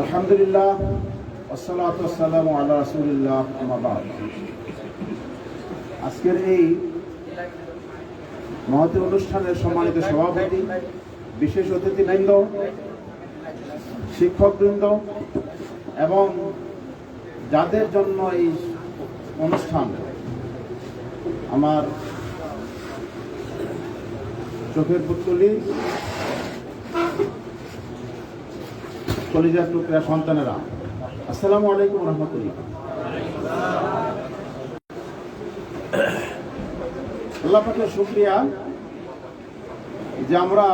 আলহামদুলিল্লাহ আজকের এই মহতি অনুষ্ঠানের সম্মানিত সভাপতি, বিশেষ অতিথিবৃন্দ শিক্ষকবৃন্দ এবং যাদের জন্য এই অনুষ্ঠান, আমার চোখের পুতুলি কলিজার টুকরা সন্তানেরা। আসসালামু আলাইকুম রহমতুল্লাহ। আল্লাহ পাকের শুক্রিয়া যে আমরা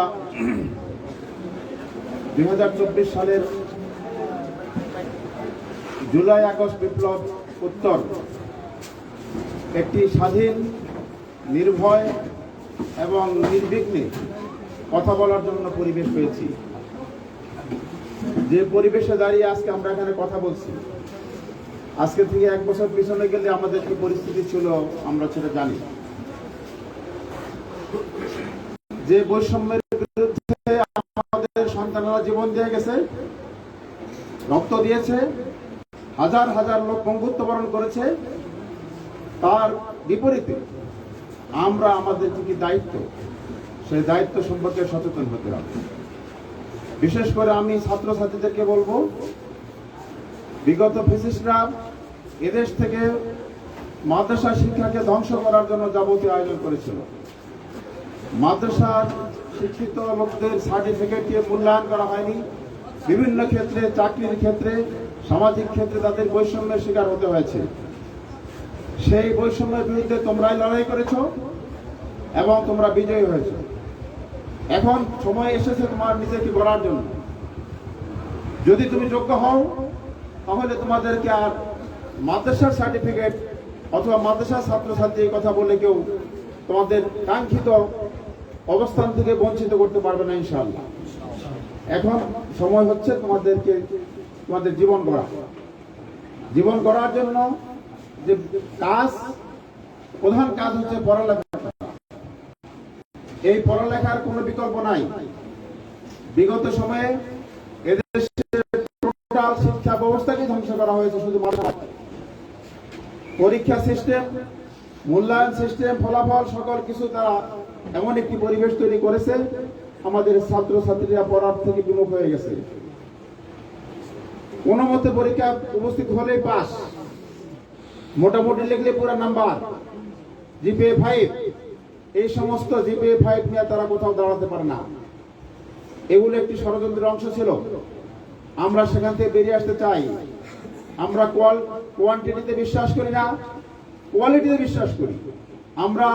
দু হাজার চব্বিশ সালের জুলাই আগস্ট বিপ্লব উত্তর একটি স্বাধীন, নির্ভয় এবং নির্বিঘ্নে কথা বলার জন্য পরিবেশ পেয়েছি। যে পরিবেশে দাঁড়িয়ে আজকে আমরা এখানে কথা বলছি, আজকে থেকে এক বছর পিছনে গেলে আমাদের কি পরিস্থিতি ছিল আমরা সেটা জানি। যে বৈষম্যের বিরুদ্ধে আমাদের সন্তানেরা জীবন দিয়ে গেছে, রক্ত দিয়েছে, হাজার হাজার লোক পঙ্গুত্ব বরণ করেছে, তার বিপরীতে আমরা আমাদের যে কি দায়িত্ব, সেই দায়িত্ব সম্পর্কে সচেতন হতে হবে। বিশেষ করে আমি ছাত্রছাত্রীদেরকে বলব, বিগত ফিসিস্টরা এদেশ থেকে মাদ্রাসা শিক্ষাকে ধ্বংস করার জন্য যাবতীয় আয়োজন করেছিল। মাদ্রাসার শিক্ষিত লোকদের সার্টিফিকেটকে মূল্যায়ন করা হয়নি। বিভিন্ন ক্ষেত্রে, চাকরির ক্ষেত্রে, সামাজিক ক্ষেত্রে তাদের বৈষম্যের শিকার হতে হয়েছে। সেই বৈষম্যের বিরুদ্ধে তোমরাই লড়াই করেছ এবং তোমরা বিজয়ী হয়েছো। এখন সময় এসেছে তোমার নিজেকে গড়ার জন্য। যদি তুমি যোগ্য হও, তাহলে তোমাদেরকে আর মাদ্রাসার সার্টিফিকেট অথবা মাদ্রাসার ছাত্রছাত্রীর কথা বলে কেউ তোমাদের কাঙ্ক্ষিত অবস্থান থেকে বঞ্চিত করতে পারবে না, ইনশাআল্লাহ। এখন সময় হচ্ছে তোমাদেরকে তোমাদের জীবন গড়া। জীবন গড়ার জন্য যে কাজ, প্রধান কাজ হচ্ছে পড়ালেখা। এই পড়ালেখার কোনো বিকল্প নাই। বিগত সময়ে টোটাল শিক্ষা ব্যবস্থাকে ধ্বংস করা হয়েছে শুধু পরীক্ষা সিস্টেম, মূল্যায়ন সিস্টেম, ফলাফল সকল কিছু তারা এমন একটি পরিবেশ তৈরি করেছে, আমাদের ছাত্রছাত্রীরা পড়ার থেকে বিমুখ হয়ে গেছে। কোনো মতে পরীক্ষা উপস্থিত হলেই পাস। মোটামুটি লিখলে পুরো নাম্বার। জিপিএ ফাইভ এই সমস্ত জিপিএ ফাইভ নিয়ে তারা কোথাও দাঁড়াতে পারে না। এগুলো একটি ষড়যন্ত্রের অংশ ছিল। আমরা সেখান থেকে বেরিয়ে আসতে চাই। আমরা কোয়াল কোয়ান্টিটিতে বিশ্বাস করি না, কোয়ালিটিতে বিশ্বাস করি। আমরা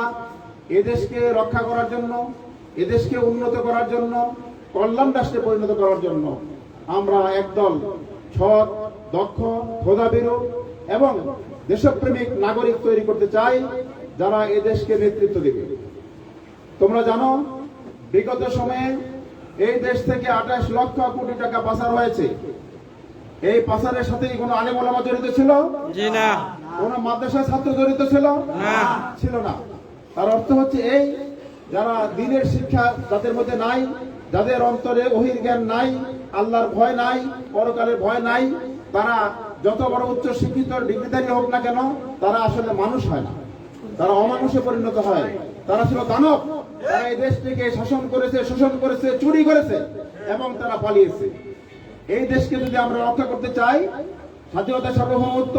এদেশকে রক্ষা করার জন্য, এদেশকে উন্নত করার জন্য, কল্যাণ রাষ্ট্রে পরিণত করার জন্য আমরা একদল সৎ, দক্ষ, খোদাবিরু এবং দেশপ্রেমিক নাগরিক তৈরি করতে চাই যারা এদেশকে নেতৃত্ব দেবে। তোমরা জানো বিগত সময়ে এই দেশ থেকে আঠাশ লক্ষ কোটি টাকা পাচার হয়েছে। এই পাচারের সাথে কোনো আলেম ওলামা জড়িত ছিল? জি না। কোন মাদ্রাসা ছাত্র জড়িত ছিল? না। ছিল না। তার অর্থ হচ্ছে এই যারা দিনের শিক্ষা যাদের মধ্যে নাই যাদের অন্তরে ওহির জ্ঞান নাই আল্লাহর ভয় নাই পরকালের ভয় নাই তারা যত বড় উচ্চ শিক্ষিত ডিগ্রিধারী হোক না কেন তারা আসলে মানুষ হয় না। তারা অমানুষে পরিণত হয়। তারা ছিল দানব। তারা এই দেশটিকে শাসন করেছে শোষণ করেছে চুরি করেছে এবং তারা পালিয়েছে। এই দেশকে যদি আমরা রক্ষা করতে চাই স্বাধীনতা সার্বভৌমত্ব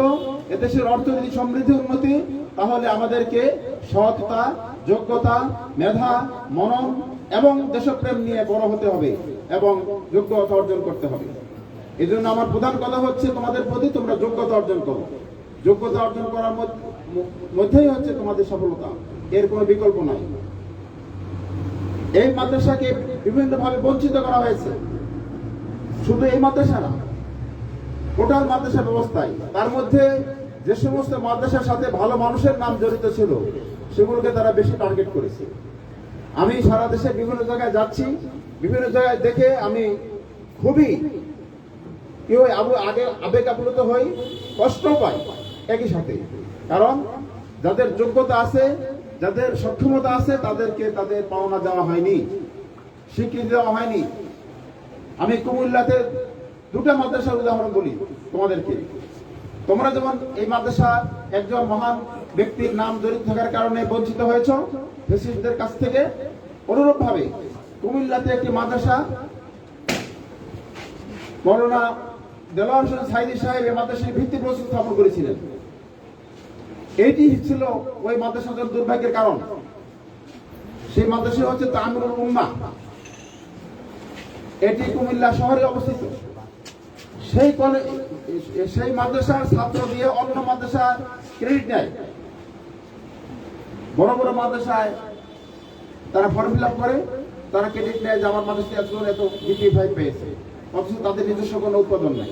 এদেশের অর্থনীতি সমৃদ্ধি উন্নতি তাহলে আমাদেরকে সততা যোগ্যতা মেধা মনন এবং দেশপ্রেম নিয়ে বড় হতে হবে এবং যোগ্যতা অর্জন করতে হবে। এই জন্য আমার প্রধান কথা হচ্ছে তোমাদের প্রতি তোমরা যোগ্যতা অর্জন করো। যোগ্যতা অর্জন করার মধ্যেই হচ্ছে তোমাদের সফলতা। এর কোনো বিকল্প নাই। এই মাদ্রাসাকে বিভিন্নভাবে বঞ্চিত করা হয়েছে। শুধু এই মাদ্রাসা না, টোটাল মাদ্রাসা ব্যবস্থায়। তার মধ্যে যে সমস্ত মাদ্রাসার সাথে ভালো মানুষের নাম জড়িত ছিল, সেগুলোকে তারা বেশি টার্গেট করেছে। আমি সারা দেশে বিভিন্ন জায়গায় যাচ্ছি, বিভিন্ন জায়গায় দেখে আমি খুবই কি হয় আগে আবেগ আপ্লুত হই, কষ্ট পাই একই সাথে। কারণ যাদের যোগ্যতা আছে যাদের সক্ষমতা আছে, তাদেরকে তাদের পাওনা দেওয়া হয়নি, স্বীকৃতি দেওয়া হয়নি। আমি কুমিল্লাতে দুটা মাদ্রাসার উদাহরণ বলি তোমাদেরকে। তোমরা যেমন এই মাদ্রাসা একজন মহান ব্যক্তির নাম জড়িত থাকার কারণে বঞ্চিত হয়েছ ফেসিস্টদের কাছ থেকে অনুরূপ ভাবে কুমিল্লাতে একটি মাদ্রাসা, মৌলানা দেলোয়ার হোসেন সাইদি সাহেব এই মাদ্রাসার ভিত্তি প্রস্তুত স্থাপন করেছিলেন। এইটি ছিল ওই মাদ্রাসার দুর্ভাগ্যের কারণ। সেই মাদ্রাসা হচ্ছে তামিরুল উম্মা এটি কুমিল্লা শহরে অবস্থিত। সেই কলেজ সেই মাদ্রাসার ছাত্র দিয়ে অন্য মাদ্রাসা ক্রেডিট নেয়। বড় বড় মাদ্রাসায় তারা ফর্ম ফিল করে, তারা ক্রেডিট নেয় যে আমার মাদ্রাসা এত এত ডিগ্রি ফাইভ পেয়েছে। অথচ তাদের নিজস্ব কোনো উৎপাদন নেই।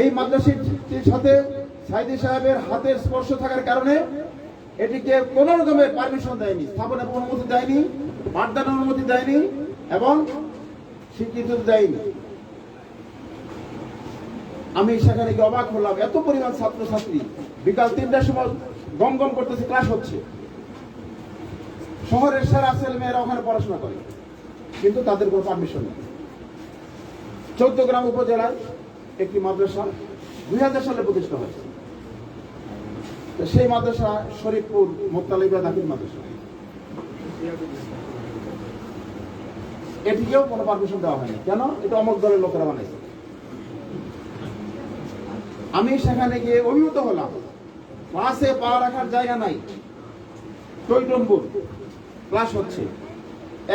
এই মাদ্রাসাটির সাথে সাইদি সাহেবের হাতের স্পর্শ থাকার কারণে এটিকে কোন রকমের পারমিশন দেয়নি স্থাপনের অনুমতি দেয়নি পাঠদানের অনুমতি দেয়নি এবং স্বীকৃতি দেয়নি। আমি সেখানে গিয়ে অবাক হলাম, এত পরিমাণ ছাত্রছাত্রী। বিকাল তিনটার সময় গম গম করতেছে, ক্লাস হচ্ছে। শহরের সেরা ছেলে মেয়েরা ওখানে পড়াশোনা করে, কিন্তু তাদের কোনো পারমিশন নেই। চৌদ্দ গ্রাম উপজেলার একটি মাদ্রাসা দুই হাজার সালে প্রতিষ্ঠা হয়েছে। সেই মাদ্রাসা শরীফপুর মোত্তালিবা দাখিল মাদ্রাসা। এটিকেও কোনো পারমিশন দেওয়া হয়নি। কেন? এটা অমক দলের লোকেরা বানাইছে। আমি সেখানে গিয়ে অভিভূত হলাম ক্লাসে পা রাখার জায়গা নাই। টৈটম্বুর ক্লাস হচ্ছে।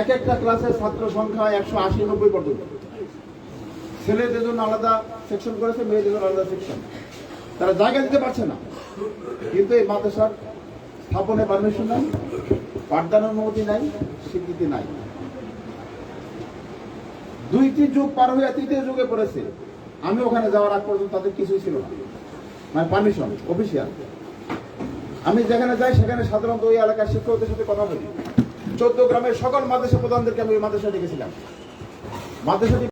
এক একটা ক্লাসের ছাত্র সংখ্যা একশো আশি নব্বই পর্যন্ত। ছেলেদের জন্য আলাদা সেকশন করেছে, মেয়েদের জন্য আলাদা সেকশন তারা জায়গা দিতে পারছে না। কিন্তু এই মাদ্রাসার স্থাপনে পারমিশন নাই পাঠদান অনুমতি নাই, স্বীকৃতি নাই। দুইটি যুগ পার হয়ে তৃতীয় যুগে পড়েছে। আমি ওখানে যাওয়ার আগ পর্যন্ত তাদের কিছুই ছিল না। মানে পারমিশন অফিসিয়াল আমি যেখানে যাই, সেখানে সাধারণত ওই এলাকার শিক্ষকদের সাথে কথা বলি। চোদ্দ গ্রামের সকল মাদ্রাসা প্রধানদেরকে আমি ওই মাদ্রাসা ডেকেছিলাম। মাদ্রাসাটি